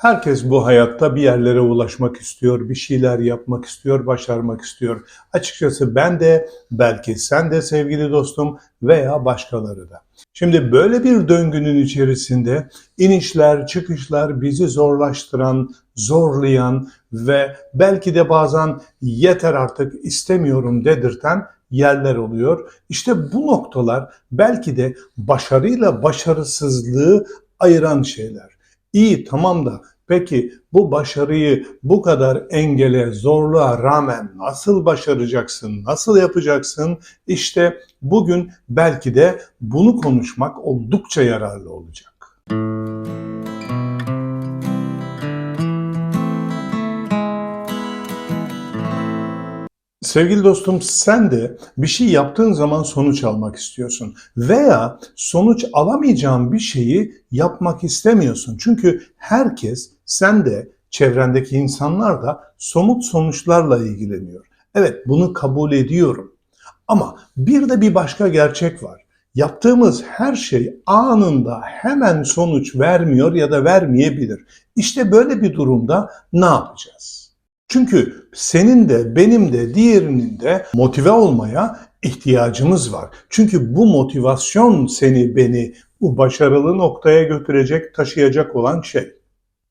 Herkes bu hayatta bir yerlere ulaşmak istiyor, bir şeyler yapmak istiyor, başarmak istiyor. Açıkçası ben de, belki sen de sevgili dostum veya başkaları da. Şimdi böyle bir döngünün içerisinde inişler, çıkışlar bizi zorlaştıran, zorlayan ve belki de bazen yeter artık istemiyorum dedirten yerler oluyor. İşte bu noktalar belki de başarıyla başarısızlığı ayıran şeyler. İyi tamam da peki bu başarıyı bu kadar engele, zorluğa rağmen nasıl başaracaksın, nasıl yapacaksın? İşte bugün belki de bunu konuşmak oldukça yararlı olacak. Sevgili dostum sen de bir şey yaptığın zaman sonuç almak istiyorsun veya sonuç alamayacağın bir şeyi yapmak istemiyorsun. Çünkü herkes sen de çevrendeki insanlar da somut sonuçlarla ilgileniyor. Evet bunu kabul ediyorum. Ama bir de bir başka gerçek var. Yaptığımız her şey anında hemen sonuç vermiyor ya da vermeyebilir. İşte böyle bir durumda ne yapacağız? Çünkü senin de benim de diğerinin de motive olmaya ihtiyacımız var. Çünkü bu motivasyon seni beni bu başarılı noktaya götürecek, taşıyacak olan şey.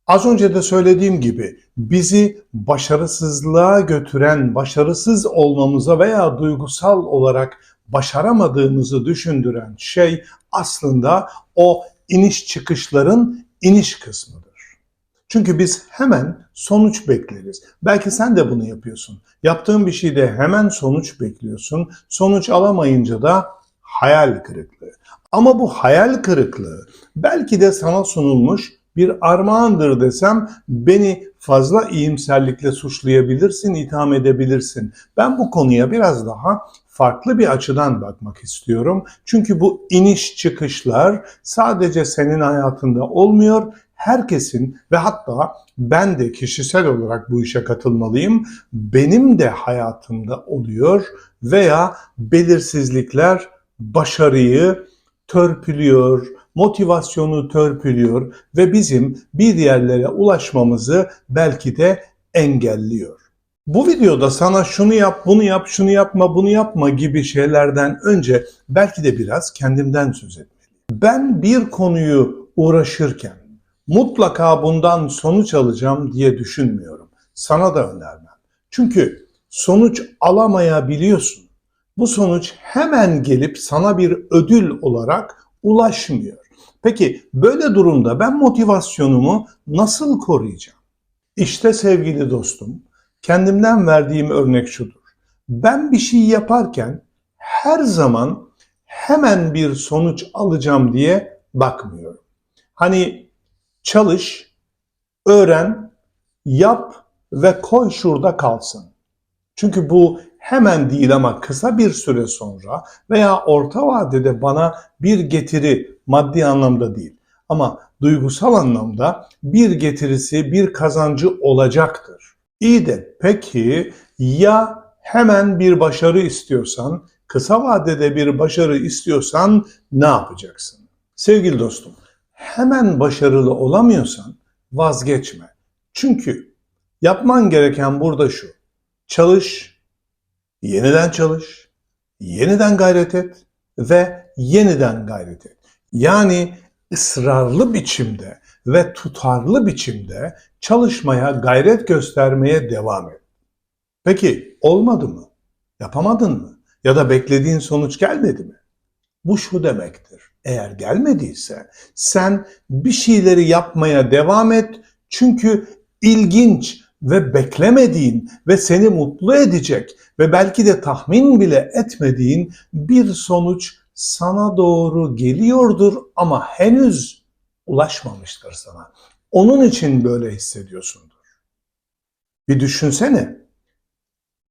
Az önce de söylediğim gibi bizi başarısızlığa götüren, başarısız olmamıza veya duygusal olarak başaramadığımızı düşündüren şey aslında o iniş çıkışların iniş kısmıdır. Çünkü biz hemen sonuç bekleriz. Belki sen de bunu yapıyorsun. Yaptığın bir şeyde hemen sonuç bekliyorsun. Sonuç alamayınca da hayal kırıklığı. Ama bu hayal kırıklığı belki de sana sunulmuş bir armağandır desem beni fazla iyimserlikle suçlayabilirsin, itham edebilirsin. Ben bu konuya biraz daha farklı bir açıdan bakmak istiyorum. Çünkü bu iniş çıkışlar sadece senin hayatında olmuyor, herkesin ve hatta ben de kişisel olarak bu işe katılmalıyım. Benim de hayatımda oluyor veya belirsizlikler başarıyı törpülüyor, motivasyonu törpülüyor ve bizim bir yerlere ulaşmamızı belki de engelliyor. Bu videoda sana şunu yap, bunu yap, şunu yapma, bunu yapma gibi şeylerden önce belki de biraz kendimden söz etmeliyim. Ben bir konuyu uğraşırken mutlaka bundan sonuç alacağım diye düşünmüyorum. Sana da önermem. Çünkü sonuç alamayabiliyorsun. Bu sonuç hemen gelip sana bir ödül olarak ulaşmıyor. Peki böyle durumda ben motivasyonumu nasıl koruyacağım? İşte sevgili dostum, kendimden verdiğim örnek şudur. Ben bir şey yaparken her zaman hemen bir sonuç alacağım diye bakmıyorum. Hani çalış, öğren, yap ve koy şurada kalsın. Çünkü bu hemen değil ama kısa bir süre sonra veya orta vadede bana bir getiri maddi anlamda değil ama duygusal anlamda bir getirisi, bir kazancı olacaktır. İyi de peki ya hemen bir başarı istiyorsan, kısa vadede bir başarı istiyorsan ne yapacaksın? Sevgili dostum, hemen başarılı olamıyorsan vazgeçme. Çünkü yapman gereken burada şu. Çalış, yeniden çalış, yeniden gayret et ve yeniden gayret et. Yani ısrarlı biçimde ve tutarlı biçimde çalışmaya, gayret göstermeye devam et. Peki olmadı mı? Yapamadın mı? Ya da beklediğin sonuç gelmedi mi? Bu şu demektir. Eğer gelmediyse sen bir şeyleri yapmaya devam et çünkü ilginç ve beklemediğin ve seni mutlu edecek ve belki de tahmin bile etmediğin bir sonuç sana doğru geliyordur ama henüz ulaşmamıştır sana. Onun için böyle hissediyorsundur. Bir düşünsene.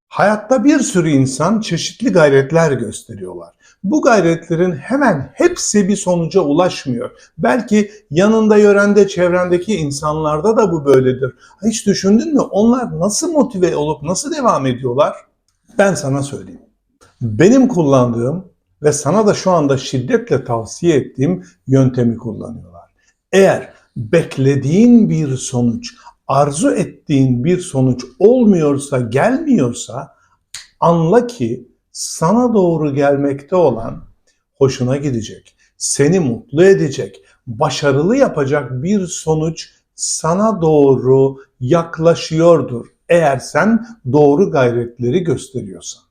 Hayatta bir sürü insan çeşitli gayretler gösteriyorlar. Bu gayretlerin hemen hepsi bir sonuca ulaşmıyor. Belki yanında, yörende, çevrendeki insanlarda da bu böyledir. Hiç düşündün mü? Onlar nasıl motive olup nasıl devam ediyorlar? Ben sana söyleyeyim. Benim kullandığım ve sana da şu anda şiddetle tavsiye ettiğim yöntemi kullanıyorlar. Eğer beklediğin bir sonuç, arzu ettiğin bir sonuç olmuyorsa, gelmiyorsa anla ki sana doğru gelmekte olan hoşuna gidecek, seni mutlu edecek, başarılı yapacak bir sonuç sana doğru yaklaşıyordur eğer sen doğru gayretleri gösteriyorsan.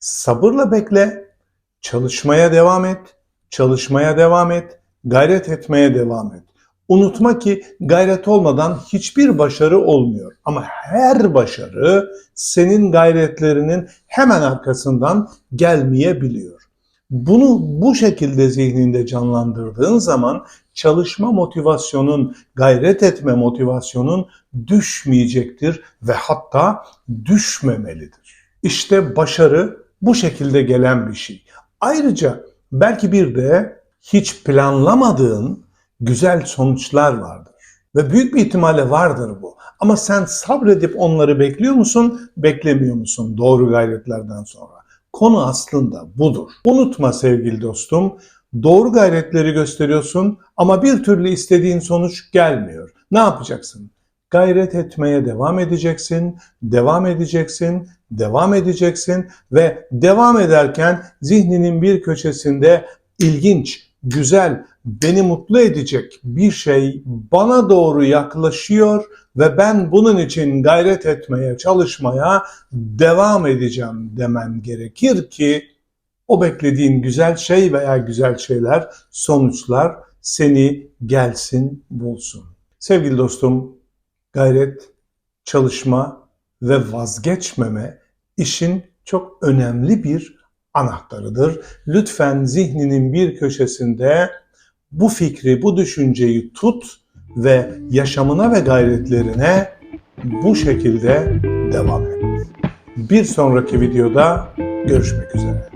Sabırla bekle, çalışmaya devam et, çalışmaya devam et, gayret etmeye devam et. Unutma ki gayret olmadan hiçbir başarı olmuyor. Ama her başarı senin gayretlerinin hemen arkasından gelmeyebiliyor. Bunu bu şekilde zihninde canlandırdığın zaman çalışma motivasyonun, gayret etme motivasyonun düşmeyecektir ve hatta düşmemelidir. İşte başarı bu şekilde gelen bir şey. Ayrıca belki bir de hiç planlamadığın güzel sonuçlar vardır. Ve büyük bir ihtimalle vardır bu. Ama sen sabredip onları bekliyor musun, beklemiyor musun doğru gayretlerden sonra? Konu aslında budur. Unutma sevgili dostum, doğru gayretleri gösteriyorsun ama bir türlü istediğin sonuç gelmiyor. Ne yapacaksın? Gayret etmeye devam edeceksin, devam edeceksin, devam edeceksin ve devam ederken zihninin bir köşesinde ilginç, güzel, beni mutlu edecek bir şey bana doğru yaklaşıyor ve ben bunun için gayret etmeye, çalışmaya devam edeceğim demen gerekir ki o beklediğin güzel şey veya güzel şeyler, sonuçlar seni gelsin, bulsun. Sevgili dostum, gayret, çalışma ve vazgeçmeme işin çok önemli bir anahtarıdır. Lütfen zihninin bir köşesinde bu fikri, bu düşünceyi tut ve yaşamına ve gayretlerine bu şekilde devam et. Bir sonraki videoda görüşmek üzere.